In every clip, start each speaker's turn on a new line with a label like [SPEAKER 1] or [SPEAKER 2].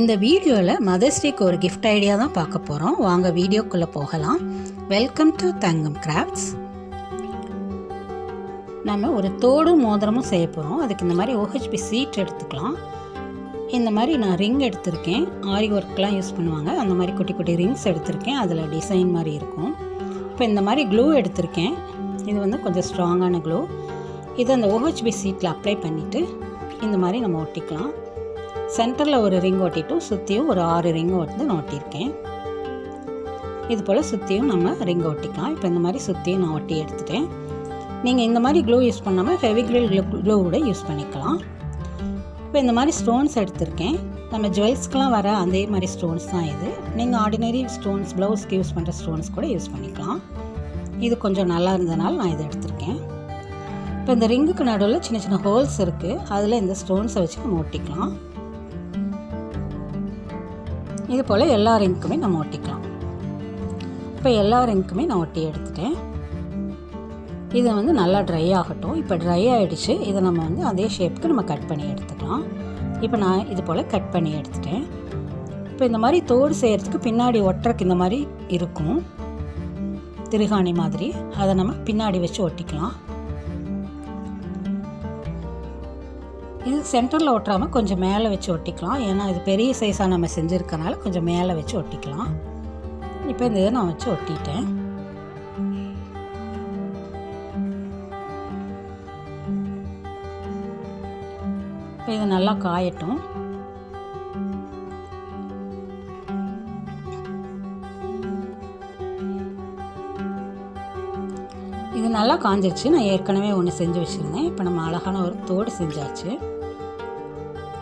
[SPEAKER 1] இந்த வீடியோவில் மதர்ஸ் டேக்கு ஒரு கிஃப்ட் ஐடியா தான் பார்க்க போகிறோம் வாங்க வீடியோக்குள்ளே போகலாம். வெல்கம் டு தங்கம் கிராஃப்ட்ஸ் நம்ம ஒரு தோடும் மோதிரமும் செய்ய போகிறோம் அதுக்கு இந்த மாதிரி ஓஹெச்பி சீட் எடுத்துக்கலாம். இந்த மாதிரி நான் ரிங் எடுத்திருக்கேன். ஆரி ஒர்க்லாம் யூஸ் பண்ணுவாங்க. அந்த மாதிரி குட்டி குட்டி ரிங்ஸ் எடுத்திருக்கேன். அதில் டிசைன் மாதிரி இருக்கும். இப்போ இந்த மாதிரி க்ளூ எடுத்திருக்கேன். இது வந்து கொஞ்சம் ஸ்ட்ராங்கான க்ளூ இதை அந்த ஓஹெச்பி சீட்டில் அப்ளை பண்ணிவிட்டு இந்த மாதிரி நம்ம ஒட்டிக்கலாம். சென்டரில் ஒரு ரிங் ஒட்டிட்டும் சுற்றியும் ஒரு ஆறு ரிங் வந்து நான் ஒட்டியிருக்கேன். இது போல் சுற்றியும் நம்ம ரிங் ஒட்டிக்கலாம். இப்போ இந்த மாதிரி சுற்றியும் நான் ஒட்டி எடுத்துட்டேன். நீங்கள் இந்த மாதிரி க்ளூ யூஸ் பண்ணாமல் ஃபெவிக்ரில் க்ளூ க்ளூ கூட யூஸ் பண்ணிக்கலாம். இப்போ இந்த மாதிரி ஸ்டோன்ஸ் எடுத்திருக்கேன். நம்ம ஜுவல்ஸ்க்கெலாம் வர அதே மாதிரி ஸ்டோன்ஸ் தான் இது. நீங்கள் ஆர்டினரி ஸ்டோன்ஸ் ப்ளவுஸ்க்கு யூஸ் பண்ணுற ஸ்டோன்ஸ் கூட யூஸ் பண்ணிக்கலாம். இது கொஞ்சம் நல்லா இருந்தனால நான் இதை எடுத்திருக்கேன். இப்போ இந்த ரிங்குக்கு நடுவில் சின்ன சின்ன ஹோல்ஸ் இருக்குது அதில் இந்த ஸ்டோன்ஸை வச்சு நம்ம ஒட்டிக்கலாம். இது போல் எல்லா ரிங்க்குமே நம்ம ஒட்டிக்கலாம். இப்போ எல்லா ரிங்க்குமே நான் ஒட்டி எடுத்துட்டேன். இதை வந்து நல்லா ட்ரை ஆகட்டும். இப்போ ட்ரை ஆகிடுச்சு இதை நம்ம வந்து அதே ஷேப்புக்கு நம்ம கட் பண்ணி எடுத்துக்கலாம். இப்போ நான் இது போல் கட் பண்ணி எடுத்துட்டேன். இப்போ இந்த மாதிரி தோடு செய்கிறதுக்கு பின்னாடி ஒட்டுறக்கு இந்த மாதிரி இருக்கும். திருகாணி மாதிரி. அதை நம்ம பின்னாடி வச்சு ஒட்டிக்கலாம். இது சென்டரில் ஒட்டுறாமல் கொஞ்சம் மேலே வச்சு ஒட்டிக்கலாம். ஏன்னா இது பெரிய சைஸாக நம்ம செஞ்சுருக்கனால கொஞ்சம் மேலே வச்சு ஒட்டிக்கலாம். இப்போ இந்த இதை நான் வச்சு ஒட்டிட்டேன். இப்போ இது நல்லா காயட்டும். இது நல்லா காஞ்சிருச்சு. நான் ஏற்கனவே ஒன்று செஞ்சு வச்சுருந்தேன். இப்போ நம்ம அழகான ஒரு தோடு செஞ்சாச்சு.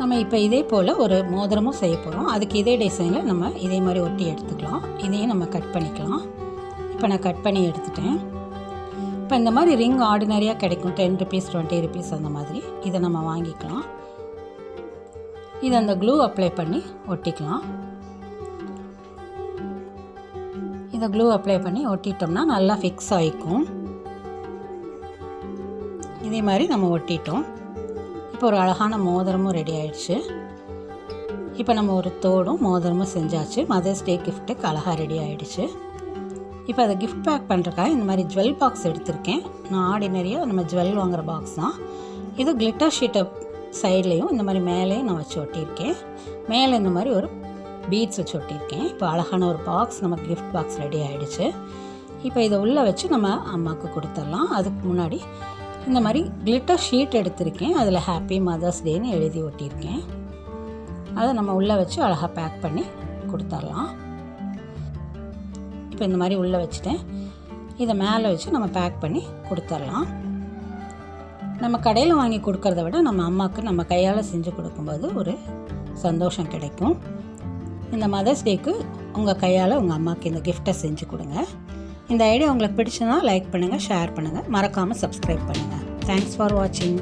[SPEAKER 1] நம்ம இப்போ இதே போல் ஒரு மோதிரமும் செய்ய போகிறோம் அதுக்கு இதே டிசைனில் நம்ம இதே மாதிரி ஒட்டி எடுத்துக்கலாம். இதையும் நம்ம கட் பண்ணிக்கலாம். இப்போ நான் கட் பண்ணி எடுத்துட்டேன். இப்போ இந்த மாதிரி ரிங் ஆர்டினரியாக கிடைக்கும். டென் ருபீஸ் டுவெண்ட்டி ருபீஸ் அந்த மாதிரி. இதை நம்ம வாங்கிக்கலாம். இதை அந்த க்ளூ அப்ளை பண்ணி ஒட்டிக்கலாம். இதை க்ளூ அப்ளை பண்ணி ஒட்டிட்டோம்னா நல்லா ஃபிக்ஸ் ஆகிக்கும் இதே மாதிரி நம்ம ஒட்டிட்டோம். இப்போ ஒரு அழகான மோதிரமும் ரெடி ஆயிடுச்சு. இப்போ நம்ம ஒரு தோடும் மோதிரமும் செஞ்சாச்சு. மதர்ஸ் டே கிஃப்ட்டுக்கு அழகாக ரெடி ஆகிடுச்சு இப்போ அதை கிஃப்ட் பேக் பண்ணுறக்காக இந்த மாதிரி ஜுவல் பாக்ஸ் எடுத்திருக்கேன். நான் ஆர்டினரியாக நம்ம ஜுவல் வாங்குகிற பாக்ஸ் தான். இது கிளிட்டர் ஷீட்டை சைட்லேயும் இந்த மாதிரி மேலேயும் நான் வச்சு ஒட்டியிருக்கேன். மேலே இந்த மாதிரி ஒரு பீட்ஸ் வச்சு ஒட்டியிருக்கேன். இப்போ அழகான ஒரு பாக்ஸ் நமக்கு கிஃப்ட் பாக்ஸ் ரெடி ஆகிடுச்சு இப்போ இதை உள்ளே வச்சு நம்ம அம்மாவுக்கு கொடுத்துடலாம். அதுக்கு முன்னாடி இந்த மாதிரி கிளிட்டர் ஷீட் எடுத்திருக்கேன். அதில் ஹாப்பி மதர்ஸ் டேன்னு எழுதி ஒட்டியிருக்கேன். அதை நம்ம உள்ளே வச்சு அழகாக பேக் பண்ணி கொடுத்துடலாம். இப்போ இந்த மாதிரி உள்ளே வச்சுட்டேன். இதை மேலே வச்சு நம்ம பேக் பண்ணி கொடுத்துடலாம். நம்ம கடையில் வாங்கி கொடுக்கறத விட நம்ம அம்மாவுக்கு நம்ம கையால் செஞ்சு கொடுக்கும்போது ஒரு சந்தோஷம் கிடைக்கும். இந்த மதர்ஸ் டேக்கு உங்கள் கையால் உங்கள் அம்மாவுக்கு இந்த கிஃப்ட்டை செஞ்சு கொடுங்க. இந்த ஐடியா உங்களுக்கு பிடிச்சதுனா லைக் பண்ணுங்கள் ஷேர் பண்ணுங்கள் மறக்காமல் சப்ஸ்கிரைப் பண்ணுங்கள் தேங்க்ஸ் ஃபார் வாட்சிங்